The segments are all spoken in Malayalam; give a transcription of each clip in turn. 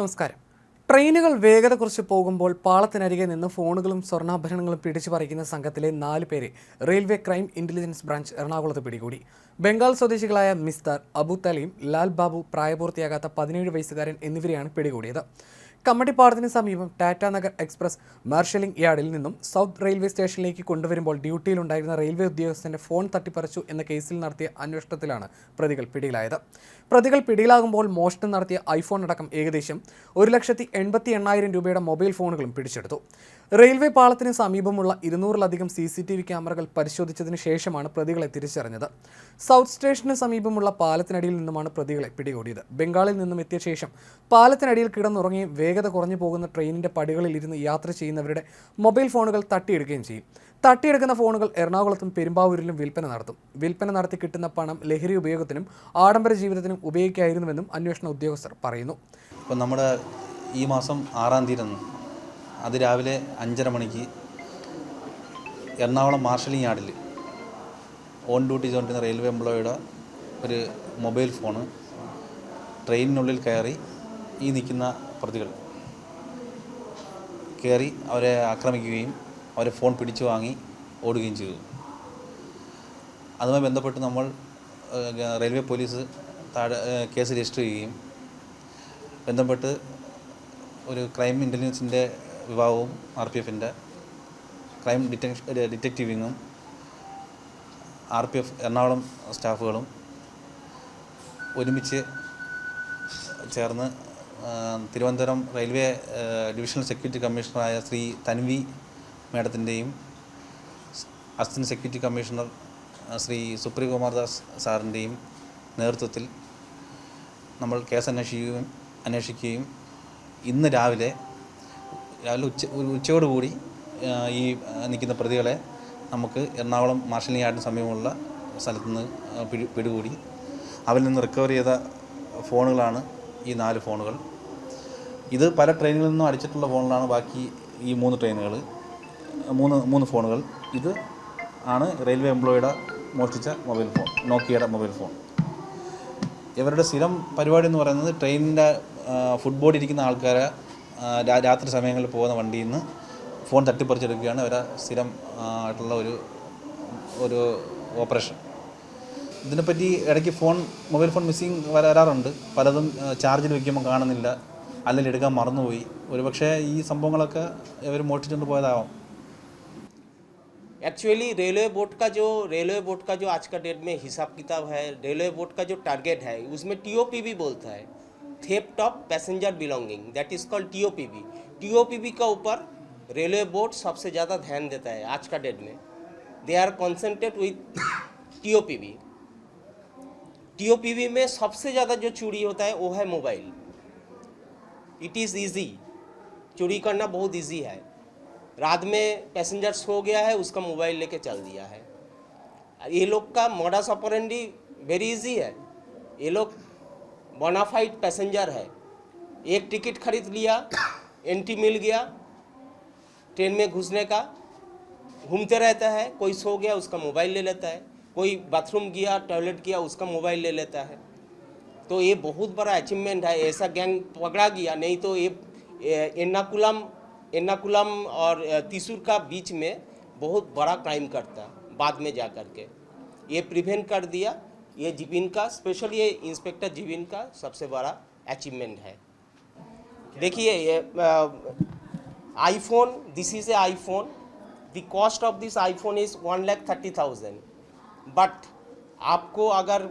നമസ്കാരം. ട്രെയിനുകൾ വേഗത കുറച്ച് പോകുമ്പോൾ പാളത്തിനരികെ നിന്ന് ഫോണുകളും സ്വർണാഭരണങ്ങളും പിടിച്ചു പറിക്കുന്ന സംഘത്തിലെ നാല് പേരെ റെയിൽവേ ക്രൈം ഇന്റലിജൻസ് ബ്രാഞ്ച് എറണാകുളത്ത് പിടികൂടി. ബംഗാൾ സ്വദേശികളായ മിസ്റ്റർ അബു തലീം ലാൽ ബാബു പ്രായപൂർത്തിയാകാത്ത പതിനേഴ് വയസ്സുകാരൻ എന്നിവരെയാണ് പിടികൂടിയത്. കമ്മട്ടിപ്പാടത്തിന് സമീപം ടാറ്റ നഗർ എക്സ്പ്രസ് മാർഷലിംഗ് യാർഡിൽ നിന്നും സൗത്ത് റെയിൽവേ സ്റ്റേഷനിലേക്ക് കൊണ്ടുവരുമ്പോൾ ഡ്യൂട്ടിയിലുണ്ടായിരുന്ന റെയിൽവേ ഉദ്യോഗസ്ഥന്റെ ഫോൺ തട്ടിപ്പറിച്ചു എന്ന കേസിൽ നടത്തിയ അന്വേഷണത്തിലാണ് പ്രതികൾ പിടിയിലായത്. പ്രതികൾ പിടിയിലാകുമ്പോൾ മോഷണം നടത്തിയ ഐഫോൺ അടക്കം ഏകദേശം ഒരു ലക്ഷത്തി എൺപത്തി എണ്ണായിരം രൂപയുടെ മൊബൈൽ ഫോണുകളും പിടിച്ചെടുത്തു. റെയിൽവേ പാളത്തിന് സമീപമുള്ള ഇരുന്നൂറിലധികം സി സി ടി വി ക്യാമറകൾ പരിശോധിച്ചതിന് ശേഷമാണ് പ്രതികളെ തിരിച്ചറിഞ്ഞത്. സൗത്ത് സ്റ്റേഷന് സമീപമുള്ള പാലത്തിനടിയിൽ നിന്നുമാണ് പ്രതികളെ പിടികൂടിയത്. ബംഗാളിൽ നിന്നും എത്തിയ ശേഷം പാലത്തിനടിയിൽ കിടന്നുറങ്ങുകയും വേഗത കുറഞ്ഞു പോകുന്ന ട്രെയിനിന്റെ പടികളിൽ ഇരുന്ന് യാത്ര ചെയ്യുന്നവരുടെ മൊബൈൽ ഫോണുകൾ തട്ടിയെടുക്കുകയും ചെയ്യും. തട്ടിയെടുക്കുന്ന ഫോണുകൾ എറണാകുളത്തും പെരുമ്പാവൂരിലും വിൽപ്പന നടത്തും. വിൽപ്പന നടത്തി കിട്ടുന്ന പണം ലഹരി ഉപയോഗത്തിനും ആഡംബര ജീവിതത്തിനും ഉപയോഗിക്കായിരുന്നുവെന്നും അന്വേഷണ ഉദ്യോഗസ്ഥർ പറയുന്നു. നമ്മുടെ ഈ മാസം ആറാം തീയതി അന്ന് അതിരാവിലെ അഞ്ചര മണിക്ക് എറണാകുളം മാർഷലിംഗ് യാർഡിൽ ഓൺ ഡ്യൂട്ടി ചെയ്തുകൊണ്ടിരുന്ന റെയിൽവേ എംപ്ലോയിയുടെ ഒരു മൊബൈൽ ഫോണ് ട്രെയിനിനുള്ളിൽ കയറി ഈ നിൽക്കുന്ന പ്രതികൾ കയറി അവരെ ആക്രമിക്കുകയും അവരെ ഫോൺ പിടിച്ചു വാങ്ങി ഓടുകയും ചെയ്തു. അതുമായി ബന്ധപ്പെട്ട് നമ്മൾ റെയിൽവേ പോലീസ് താഴെ കേസ് രജിസ്റ്റർ ചെയ്യുകയും ബന്ധപ്പെട്ട് ഒരു ക്രൈം ഇന്റലിജൻസിന്റെ വിഭാഗവും ആർ പി എഫിന്റെ ക്രൈം ഡിറ്റക്ഷൻ ഡിറ്റക്റ്റീവ് വിങ്ങും ആർ പി എഫ് എറണാകുളം സ്റ്റാഫുകളും ഒരുമിച്ച് ചേർന്ന് തിരുവനന്തപുരം റെയിൽവേ ഡിവിഷണൽ സെക്യൂരിറ്റി കമ്മീഷണറായ Shri Tanvi മേഡത്തിന്റെയും assistant security commissioner Shri Supriyakumar Das സാറിന്റെയും നേതൃത്വത്തിൽ നമ്മൾ കേസ് അന്വേഷിക്കുകയും അന്വേഷിക്കുകയും ഇന്ന് രാവിലെ രാവിലെ ഉച്ച ഉച്ചയോടുകൂടി ഈ നിൽക്കുന്ന പ്രതികളെ നമുക്ക് എറണാകുളം മാർഷൽ യാർഡിന് സമീപമുള്ള സ്ഥലത്ത് നിന്ന് പിടി പിടികൂടി. അവരിൽ നിന്ന് റിക്കവർ ചെയ്ത ഫോണുകളാണ് ഈ നാല് ഫോണുകൾ. ഇത് പല ട്രെയിനുകളിൽ നിന്നും അടിച്ചിട്ടുള്ള ഫോണുകളാണ് ബാക്കി ഈ മൂന്ന് ട്രെയിനുകൾ മൂന്ന് മൂന്ന് ഫോണുകൾ. ഇത് ആണ് റെയിൽവേ എംപ്ലോയിയുടെ മോഷ്ടിച്ച മൊബൈൽ ഫോൺ നോക്കിയയുടെ മൊബൈൽ ഫോൺ. ഇവരുടെ സ്ഥിരം പരിപാടി എന്ന് പറയുന്നത് ട്രെയിനിന്റെ ഫുഡ് ബോർഡ് ഇരിക്കുന്ന ആൾക്കാരെ രാത്രി സമയങ്ങളിൽ പോകുന്ന വണ്ടിയിൽ നിന്ന് ഫോൺ തട്ടിപ്പറിച്ചെടുക്കുകയാണ് ഇവരെ സ്ഥിരം ആ, ആയിട്ടുള്ള ഒരു ഒരു ഓപ്പറേഷൻ ഇതിനെപ്പറ്റി ഇടയ്ക്ക് ഫോൺ മൊബൈൽ ഫോൺ മിസ്സിങ് വരാറുണ്ട് പലതും ചാർജിൽ വെക്കുമ്പോൾ കാണുന്നില്ല അല്ലെങ്കിൽ എടുക്കാൻ മറന്നുപോയി ഒരുപക്ഷെ ഈ സംഭവങ്ങളൊക്കെ ഇവർ മോഷ്ടിച്ചുകൊണ്ട് പോയതാവാം एक्चुअली रेलवे बोर्ड का जो रेलवे बोर्ड का जो आज का डेट में हिसाब किताब है रेलवे बोर्ड का जो टारगेट है उसमें टीओपी भी बोलता है theft of passenger belonging that is called TOPB TOPB का ऊपर रेलवे बोर्ड सबसे ज़्यादा ध्यान देता है आज का डेट में। They are concentrate with TOPB TOPB में सबसे ज़्यादा जो चोरी होता है, वो है मोबाइल इट इज़ ईजी चोरी करना बहुत ईजी है। रात में पैसेंजर सो गया है, उसका मोबाइल लेके चल दिया है। ये लोग का मोडस ऑपरेंडी वेरी इजी है। ये लोग बोनाफाइड पैसेंजर है। एक टिकट खरीद लिया एंट्री मिल गया ट्रेन में घुसने का, घूमते रहता है, कोई सो गया, उसका मोबाइल ले लेता है, कोई बाथरूम गया टॉयलेट गया, उसका मोबाइल ले लेता है। तो ये बहुत बड़ा अचीवमेंट है, ऐसा गैंग पकड़ा गया, नहीं तो ये एर्नाकुलम एर्नाकुलम और त्रिशूर का बीच में बहुत बड़ा क्राइम करता, बाद में जा कर के। ये प्रिवेंट कर दिया ये जीविन का स्पेशल ये इंस्पेक्टर जीविन का सबसे बड़ा अचीवमेंट है। देखिए ये iPhone this is a iPhone the cost of this iPhone is one lakh thirty thousand but आपको अगर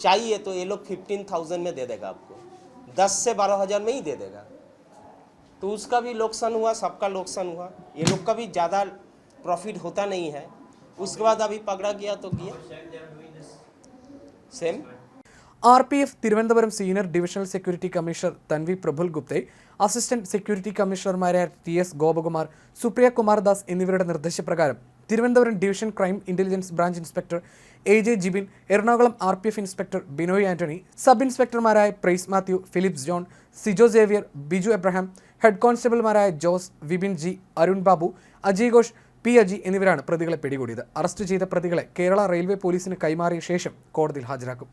चाहिए तो ये लोग फिफ्टीन थाउज़ेंड में दे देगा आपको। दस से बारह हज़ार में ही दे देगा। तो उसका भी नुकसान हुआ, सबका नुकसान हुआ। ये लोग का भी ज़्यादा प्रॉफिट होता नहीं है। उसके बाद अभी पकड़ा गया तो किया। Same R P F Thiruvananthapuram senior divisional security commissioner Tanvi Praful Gupte assistant security കമ്മീഷണർമാരായ ടി എസ് ഗോപകുമാർ സുപ്രിയ കുമാർ ദാസ് എന്നിവരുടെ നിർദ്ദേശപ്രകാരം Thiruvananthapuram division crime intelligence branch inspector A J Jibin Ernakulam R P F inspector Binoy Antony sub ഇൻസ്പെക്ടർമാരായ price Mathew Philips John Sijo Xavier Biju Abraham head കോൺസ്റ്റബിൾമാരായ ജോസ് വിപിൻ ജി അരുൺ ബാബു അജയ് ഘോഷ് പി അജി എന്നിവരാണ് പ്രതികളെ പിടികൂടിയത്. അറസ്റ്റ് ചെയ്ത പ്രതികളെ കേരള റെയിൽവേ പോലീസിന് കൈമാറിയ ശേഷം കോടതിയിൽ ഹാജരാക്കും.